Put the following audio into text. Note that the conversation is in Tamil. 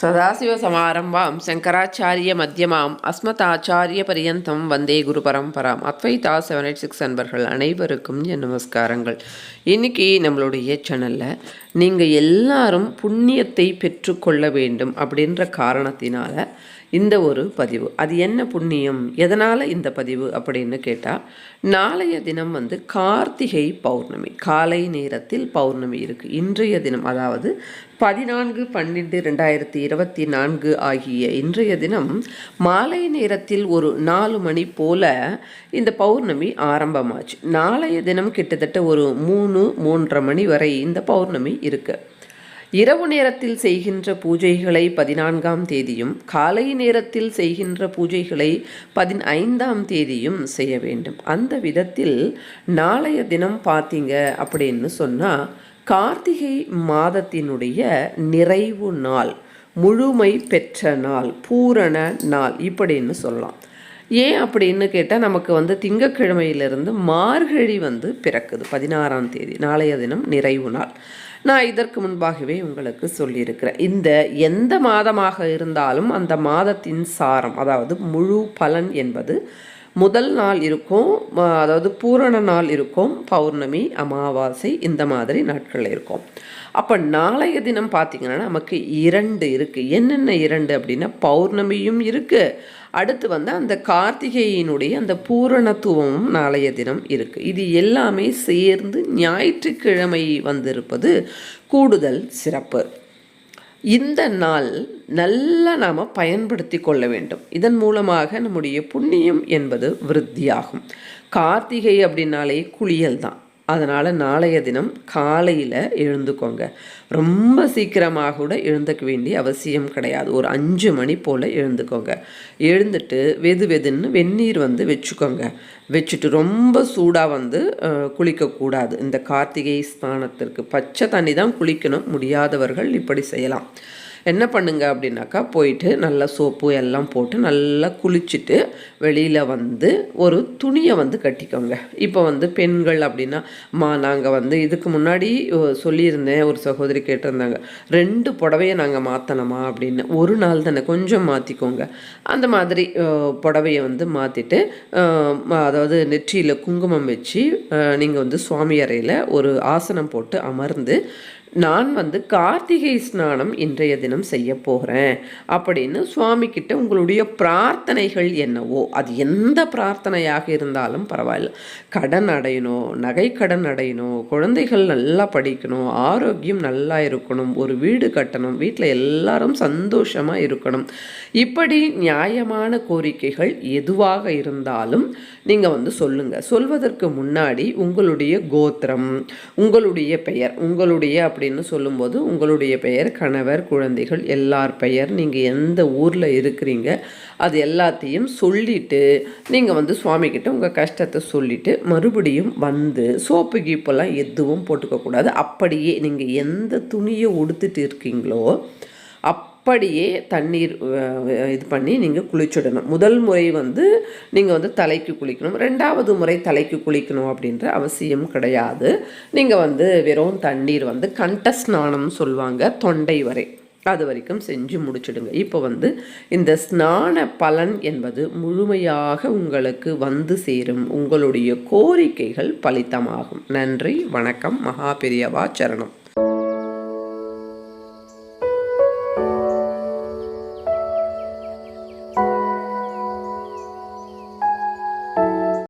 சதாசிவசமாரம்பாம் சங்கராச்சாரிய மத்தியமாம் அஸ்மதாச்சாரிய பரியந்தம் வந்தே குரு பரம்பராம் அத்வைதா செவன் எயிட் சிக்ஸ் அன்பர்கள் அனைவருக்கும் என் நமஸ்காரங்கள். இன்றைக்கி நம்மளுடைய சேனலில் நீங்கள் எல்லாரும் புண்ணியத்தை பெற்றுக்கொள்ள வேண்டும் அப்படின்ற காரணத்தினால இந்த ஒரு பதிவு. அது என்ன புண்ணியம்? எதனால் இந்த பதிவு அப்படின்னு கேட்டால் நாளைய தினம் வந்து கார்த்திகை பௌர்ணமி காலை நேரத்தில் பௌர்ணமி இருக்குது இன்றைய தினம் அதாவது பதினான்கு பன்னெண்டு ரெண்டாயிரத்தி இருபத்தி நான்கு ஆகிய இன்றைய தினம் மாலை நேரத்தில் ஒரு நாலு மணி போல இந்த பௌர்ணமி ஆரம்பமாச்சு. நாளைய தினம் கிட்டத்தட்ட ஒரு மூணு மூன்றரை மணி வரை இந்த பௌர்ணமி இருக்குது இரவு நேரத்தில் செய்கின்ற பூஜைகளை பதினான்காம் தேதியும் காலை நேரத்தில் செய்கின்ற பூஜைகளை பதினைந்தாம் தேதியும் செய்ய வேண்டும். அந்த விதத்தில் நாளைய தினம் பார்த்தீங்க அப்படின்னு சொன்னால் கார்த்திகை மாதத்தினுடைய நிறைவு நாள் முழுமை பெற்ற நாள் பூரண நாள் இப்படின்னு சொல்லலாம். ஏன் அப்படின்னு கேட்டால் நமக்கு வந்து திங்கக்கிழமையிலிருந்து மார்கழி வந்து பிறக்குது பதினாறாம் தேதி நாளைய தினம் நிறைவு நாள். நான் இதற்கு முன்பாகவே உங்களுக்கு சொல்லியிருக்கிறேன். இந்த எந்த மாதமாக இருந்தாலும் அந்த மாதத்தின் சாரம் அதாவது முழு பலன் என்பது முதல் நாள் இருக்கும் அதாவது பூரண நாள் இருக்கும் பௌர்ணமி அமாவாசை இந்த மாதிரி நாட்கள் இருக்கும். அப்போ நாளைய தினம் பார்த்திங்கன்னா நமக்கு இரண்டு இருக்குது என்னென்ன இரண்டு அப்படின்னா பௌர்ணமியும் இருக்குது அடுத்து வந்து அந்த கார்த்திகையினுடைய அந்த பூரணத்துவமும் நாளைய தினம் இருக்குது இது எல்லாமே சேர்ந்து ஞாயிற்றுக்கிழமை வந்திருப்பது கூடுதல் சிறப்பு. இந்த நாள் நல்லா நாம் பயன்படுத்தி கொள்ள வேண்டும். இதன் மூலமாக நம்முடைய புண்ணியம் என்பது விருத்தியாகும். கார்த்திகை அப்படின்னாலே குளியல் தான். அதனால் நாளைய தினம் காலையில் எழுந்துக்கோங்க. ரொம்ப சீக்கிரமாக கூட எழுந்துக்க வேண்டிய அவசியம் கிடையாது. ஒரு அஞ்சு மணி போல் எழுந்துக்கோங்க. எழுந்துட்டு வெது வெதுன்னு வெந்நீர் வந்து வச்சுக்கோங்க. வச்சுட்டு ரொம்ப சூடாக வந்து குளிக்கக்கூடாது. இந்த கார்த்திகை ஸ்நானத்திற்கு பச்சை தண்ணி தான் குளிக்கணும். முடியாதவர்கள் இப்படி செய்யலாம். என்ன பண்ணுங்க அப்படின்னாக்கா போயிட்டு நல்லா சோப்பு எல்லாம் போட்டு நல்லா குளிச்சுட்டு வெளியில் வந்து ஒரு துணியை வந்து கட்டிக்கோங்க. இப்போ வந்து பெண்கள் அப்படின்னா மா நாங்கள் வந்து இதுக்கு முன்னாடி சொல்லியிருந்தேன் ஒரு சகோதரி கேட்டிருந்தாங்க ரெண்டு புடவையை நாங்கள் மாற்றணுமா அப்படின்னு. ஒரு நாள் தானே கொஞ்சம் மாற்றிக்கோங்க அந்த மாதிரி புடவையை வந்து மாற்றிட்டு அதாவது நெற்றியில் குங்குமம் வச்சு நீங்கள் வந்து சுவாமி அறையில் ஒரு ஆசனம் போட்டு அமர்ந்து நான் வந்து கார்த்திகை ஸ்நானம் இன்றைய தினம் செய்ய போகிறேன் அப்படின்னு சுவாமி கிட்ட உங்களுடைய பிரார்த்தனைகள் என்னவோ அது எந்த பிரார்த்தனையாக இருந்தாலும் பரவாயில்ல. கடன் அடையணும் நகை கடன் அடையணும் குழந்தைகள் நல்லா படிக்கணும் ஆரோக்கியம் நல்லா இருக்கணும் ஒரு வீடு கட்டணும் வீட்டில் எல்லாரும் சந்தோஷமாக இருக்கணும். இப்படி நியாயமான கோரிக்கைகள் எதுவாக இருந்தாலும் நீங்கள் வந்து சொல்லுங்கள் சொல்வதற்கு முன்னாடி உங்களுடைய கோத்திரம் உங்களுடைய பெயர் உங்களுடைய அப்படி அப்படின்னு சொல்லும்போது உங்களுடைய பெயர் கணவர் குழந்தைகள் எல்லார் பெயர் நீங்கள் எந்த ஊரில் இருக்கிறீங்க அது எல்லாத்தையும் சொல்லிவிட்டு நீங்கள் வந்து சுவாமிக்கிட்ட உங்கள் கஷ்டத்தை சொல்லிவிட்டு மறுபடியும் வந்து சோப்பு கீப்பெல்லாம் எதுவும் போட்டுக்கக்கூடாது. அப்படியே நீங்கள் எந்த துணியை உடுத்துட்டு இருக்கீங்களோ அப் அப்படியே தண்ணீர் இது பண்ணி நீங்கள் குளிச்சுடணும். முதல் முறை வந்து நீங்கள் வந்து தலைக்கு குளிக்கணும். ரெண்டாவது முறை தலைக்கு குளிக்கணும் அப்படின்ற அவசியம் கிடையாது. நீங்கள் வந்து வெறும் தண்ணீர் வந்து கண்ட ஸ்நானம் சொல்லுவாங்க தொண்டை வரை. அது வரைக்கும் செஞ்சு முடிச்சிடுங்க. இப்போ வந்து இந்த ஸ்நான பலன் என்பது முழுமையாக உங்களுக்கு வந்து சேரும். உங்களுடைய கோரிக்கைகள் பலித்தமாகும். நன்றி வணக்கம் மகாபெரியவா சரணம்.